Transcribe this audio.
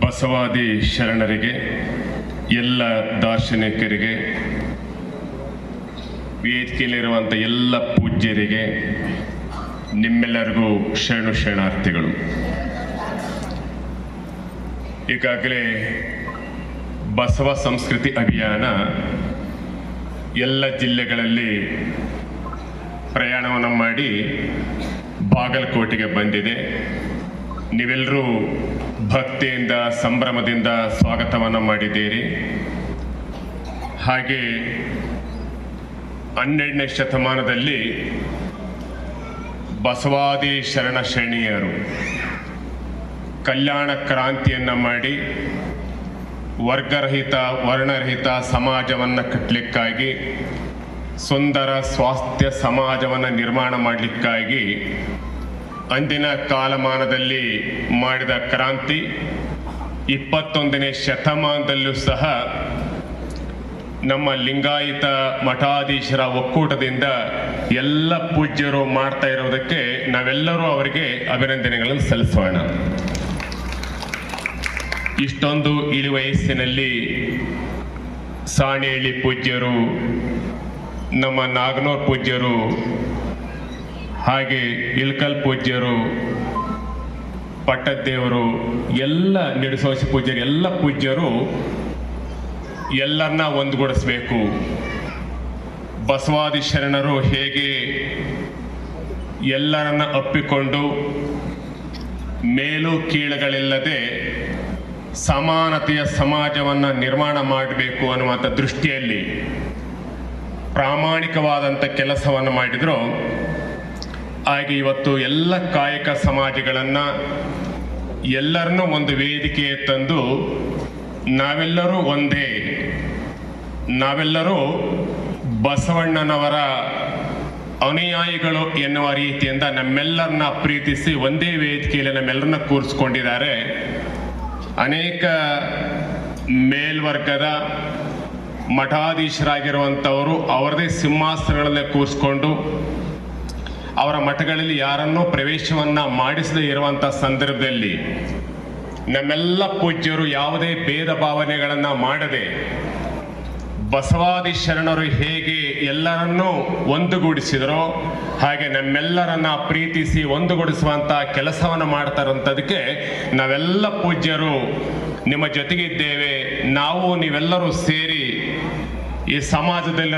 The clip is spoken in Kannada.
ಬಸವಾದಿ ಶರಣರಿಗೆ ಎಲ್ಲ ದಾರ್ಶನಿಕರಿಗೆ ವೇದಿಕೆಯಲ್ಲಿರುವಂಥ ಎಲ್ಲ ಪೂಜ್ಯರಿಗೆ ನಿಮ್ಮೆಲ್ಲರಿಗೂ ಶರಣು ಶರಣಾರ್ಥಿಗಳು. ಈಗಾಗಲೇ ಬಸವ ಸಂಸ್ಕೃತಿ ಅಭಿಯಾನ ಎಲ್ಲ ಜಿಲ್ಲೆಗಳಲ್ಲಿ ಪ್ರಯಾಣವನ್ನು ಮಾಡಿ ಬಾಗಲಕೋಟೆಗೆ ಬಂದಿದೆ. ನೀವೆಲ್ಲರೂ ಭಕ್ತಿಯಿಂದ, ಸಂಭ್ರಮದಿಂದ ಸ್ವಾಗತವನ್ನು ಮಾಡಿದ್ದೀರಿ. ಹಾಗೆ ಹನ್ನೆರಡನೇ ಶತಮಾನದಲ್ಲಿ ಬಸವಾದಿ ಶರಣ ಶ್ರೇಣಿಯರು ಕಲ್ಯಾಣ ಕ್ರಾಂತಿಯನ್ನು ಮಾಡಿ ವರ್ಗರಹಿತ, ವರ್ಣರಹಿತ ಸಮಾಜವನ್ನು ಕಟ್ಟಲಿಕ್ಕಾಗಿ ಸುಂದರ ಸ್ವಾಸ್ಥ್ಯ ಸಮಾಜವನ್ನು ನಿರ್ಮಾಣ ಮಾಡಲಿಕ್ಕಾಗಿ ಅಂದಿನ ಕಾಲಮಾನದಲ್ಲಿ ಮಾಡಿದ ಕ್ರಾಂತಿ ಇಪ್ಪತ್ತೊಂದನೇ ಶತಮಾನದಲ್ಲೂ ಸಹ ನಮ್ಮ ಲಿಂಗಾಯತ ಮಠಾಧೀಶರ ಒಕ್ಕೂಟದಿಂದ ಎಲ್ಲ ಪೂಜ್ಯರು ಮಾಡ್ತಾ ಇರೋದಕ್ಕೆ ನಾವೆಲ್ಲರೂ ಅವರಿಗೆ ಅಭಿನಂದನೆಗಳನ್ನು ಸಲ್ಲಿಸೋಣ. ಇಷ್ಟೊಂದು ಇಳಿ ವಯಸ್ಸಿನಲ್ಲಿ ಸಾಣೇಳಿ ಪೂಜ್ಯರು, ನಮ್ಮ ನಾಗನೂರ್ ಪೂಜ್ಯರು, ಹಾಗೆ ಇಳ್ಕಲ್ ಪೂಜ್ಯರು, ಪಟ್ಟದ್ದೇವರು, ಎಲ್ಲ ನಿಡಸೋಸಿ ಪೂಜ್ಯರು, ಎಲ್ಲ ಪೂಜ್ಯರು ಎಲ್ಲರನ್ನ ಒಂದುಗೂಡಿಸ್ಬೇಕು. ಬಸವಾದಿ ಶರಣರು ಹೇಗೆ ಎಲ್ಲರನ್ನ ಅಪ್ಪಿಕೊಂಡು ಮೇಲು ಕೀಳುಗಳಿಲ್ಲದೆ ಸಮಾನತೆಯ ಸಮಾಜವನ್ನು ನಿರ್ಮಾಣ ಮಾಡಬೇಕು ಅನ್ನುವಂಥ ದೃಷ್ಟಿಯಲ್ಲಿ ಪ್ರಾಮಾಣಿಕವಾದಂಥ ಕೆಲಸವನ್ನು ಮಾಡಿದರು. ಹಾಗೆ ಇವತ್ತು ಎಲ್ಲ ಕಾಯಕ ಸಮಾಜಗಳನ್ನು ಎಲ್ಲರನ್ನೂ ಒಂದು ವೇದಿಕೆ ತಂದು ನಾವೆಲ್ಲರೂ ಒಂದೇ, ನಾವೆಲ್ಲರೂ ಬಸವಣ್ಣನವರ ಅನುಯಾಯಿಗಳು ಎನ್ನುವ ರೀತಿಯಿಂದ ನಮ್ಮೆಲ್ಲರನ್ನ ಪ್ರೀತಿಸಿ ಒಂದೇ ವೇದಿಕೆಯಲ್ಲಿ ನಮ್ಮೆಲ್ಲರನ್ನ ಕೂರಿಸ್ಕೊಂಡಿದ್ದಾರೆ. ಅನೇಕ ಮೇಲ್ವರ್ಗದ ಮಠಾಧೀಶರಾಗಿರುವಂಥವರು ಅವರದೇ ಸಿಂಹಾಸನಗಳನ್ನೇ ಕೂರಿಸ್ಕೊಂಡು ಅವರ ಮಠಗಳಲ್ಲಿ ಯಾರನ್ನೂ ಪ್ರವೇಶವನ್ನು ಮಾಡಿಸದೇ ಇರುವಂಥ ಸಂದರ್ಭದಲ್ಲಿ ನಮ್ಮೆಲ್ಲ ಪೂಜ್ಯರು ಯಾವುದೇ ಭೇದ ಭಾವನೆಗಳನ್ನು ಮಾಡದೆ ಬಸವಾದಿ ಶರಣರು ಹೇಗೆ ಎಲ್ಲರನ್ನೂ ಒಂದುಗೂಡಿಸಿದರು. ಹಾಗೆ ನಮ್ಮೆಲ್ಲರನ್ನ ಪ್ರೀತಿಸಿ ಒಂದುಗೂಡಿಸುವಂತ ಕೆಲಸವನ್ನು ಮಾಡ್ತಾರಂಥದಕ್ಕೆ ನಾವೆಲ್ಲ ಪೂಜ್ಯರು, ನಿಮ್ಮ ಜೊತೆಗಿದ್ದೇವೆ. ನಾವು ನೀವೆಲ್ಲರೂ ಸೇರಿ ಈ ಸಮಾಜದಲ್ಲಿ